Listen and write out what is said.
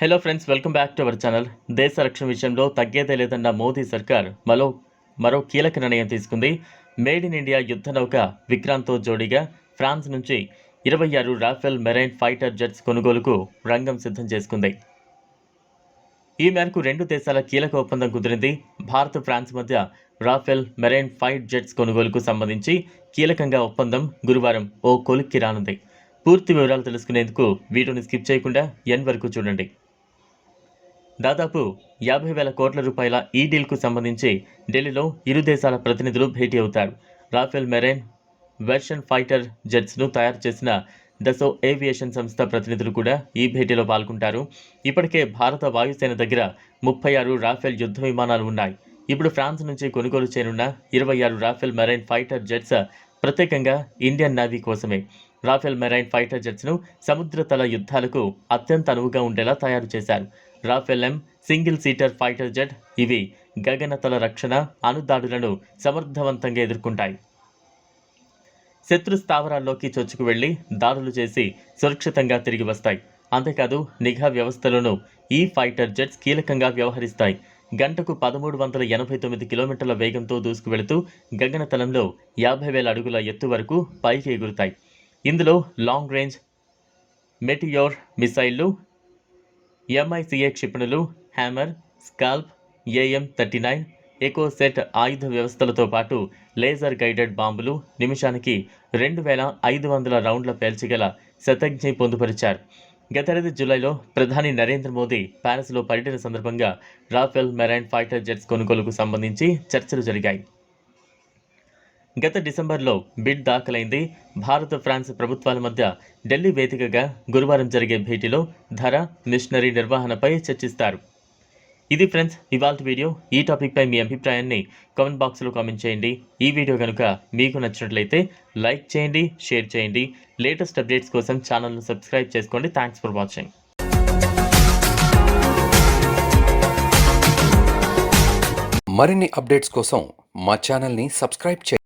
Hello friends welcome back to our channel దేశ రక్షణ విషయంలో తగ్గేదే లేదన్న మోదీ సర్కార్ మరో మరో కీలక నిర్ణయం తీసుకుంది. మేడ్ ఇన్ ఇండియా యుద్ధ నౌక విక్రాంత్తో జోడీగా ఫ్రాన్స్ నుంచి ఇరవై ఆరు రాఫెల్ మెరైన్ ఫైటర్ జెట్స్ కొనుగోలుకు రంగం సిద్ధం చేసుకుంది. ఈ మేరకు రెండు దేశాల కీలక ఒప్పందం కుదిరింది. భారత్ ఫ్రాన్స్ మధ్య రాఫెల్ మెరైన్ ఫైట్ జెట్స్ కొనుగోలుకు సంబంధించి కీలకంగా ఒప్పందం గురువారం ఓ కొలుక్కి రానుంది. పూర్తి వివరాలు తెలుసుకునేందుకు వీడియోని స్కిప్ చేయకుండా ఎన్ వరకు చూడండి. దాదాపు యాభై వేల కోట్ల రూపాయల ఈ డీల్కు సంబంధించి ఢిల్లీలో ఇరు దేశాల ప్రతినిధులు భేటీ అవుతారు. రాఫెల్ మెరైన్ వెర్షన్ ఫైటర్ జెట్స్ను తయారు చేసిన దసో ఏవియేషన్ సంస్థ ప్రతినిధులు కూడా ఈ భేటీలో పాల్గొంటారు. ఇప్పటికే భారత వాయుసేన దగ్గర ముప్పై ఆరు రాఫెల్ యుద్ధ విమానాలు ఉన్నాయి. ఇప్పుడు ఫ్రాన్స్ నుంచి కొనుగోలు చేయనున్న ఇరవై ఆరు రాఫెల్ మెరైన్ ఫైటర్ జెట్స్ ప్రత్యేకంగా ఇండియన్ నేవీ కోసమే. రాఫెల్ మెరైన్ ఫైటర్ జెట్స్ను సముద్రతల యుద్ధాలకు అత్యంత అనువుగా ఉండేలా తయారు చేశారు. Rafale M single seater fighter jet ఇవి గగనతల రక్షణ అణుదాడులను సమర్థవంతంగా ఎదుర్కొంటాయి. శత్రు స్థావరాల్లోకి చొచ్చుకు వెళ్ళి దాడులు చేసి సురక్షితంగా తిరిగి వస్తాయి. అంతేకాదు నిఘా వ్యవస్థలను ఈ ఫైటర్ జెట్స్ కీలకంగా వ్యవహరిస్తాయి. గంటకు పదమూడు వందల ఎనభై తొమ్మిది కిలోమీటర్ల వేగంతో దూసుకువెళుతూ గగనతలంలో యాభై వేల అడుగుల ఎత్తు వరకు పైకి ఎగురుతాయి. ఇందులో లాంగ్ రేంజ్ మెటియోర్ మిసైళ్ళు ఎంఐసిఏ క్షిపణులు Hammer Scalp AM thirty nine Exocet ఆయుధ వ్యవస్థలతో పాటు లేజర్ గైడెడ్ బాంబులు నిమిషానికి రెండు వేల ఐదు వందల రౌండ్ల పేల్చగల శతజ్ఞి పొందుపరిచారు. గతేడాది జూలైలో ప్రధాని నరేంద్ర మోదీ ప్యారిస్లో పర్యటన సందర్భంగా రాఫెల్ మెరైన్ ఫైటర్ జెట్స్ కొనుగోలుకు సంబంధించి చర్చలు జరిగాయి. గత డిసెంబర్లో బిడ్ దాఖలైంది. భారత ఫ్రాన్స్ ప్రభుత్వాల మధ్య ఢిల్లీ వేదికగా గురువారం జరిగే భేటీలో ధర మిషనరీ నిర్వహణపై చర్చిస్తారు. ఇది ఫ్రెండ్స్ ఇవాళ వీడియో. ఈ టాపిక్పై మీ అభిప్రాయాన్ని కామెంట్ బాక్స్లో కామెంట్ చేయండి. ఈ వీడియో కనుక మీకు నచ్చినట్లయితే లైక్ చేయండి షేర్ చేయండి. లేటెస్ట్ అప్డేట్స్ కోసం ఛానల్ను సబ్స్క్రైబ్ చేసుకోండి. Thanks for watching. మరిన్ని అప్డేట్స్ కోసం మా ఛానల్ని సబ్స్క్రైబ్ చేయండి.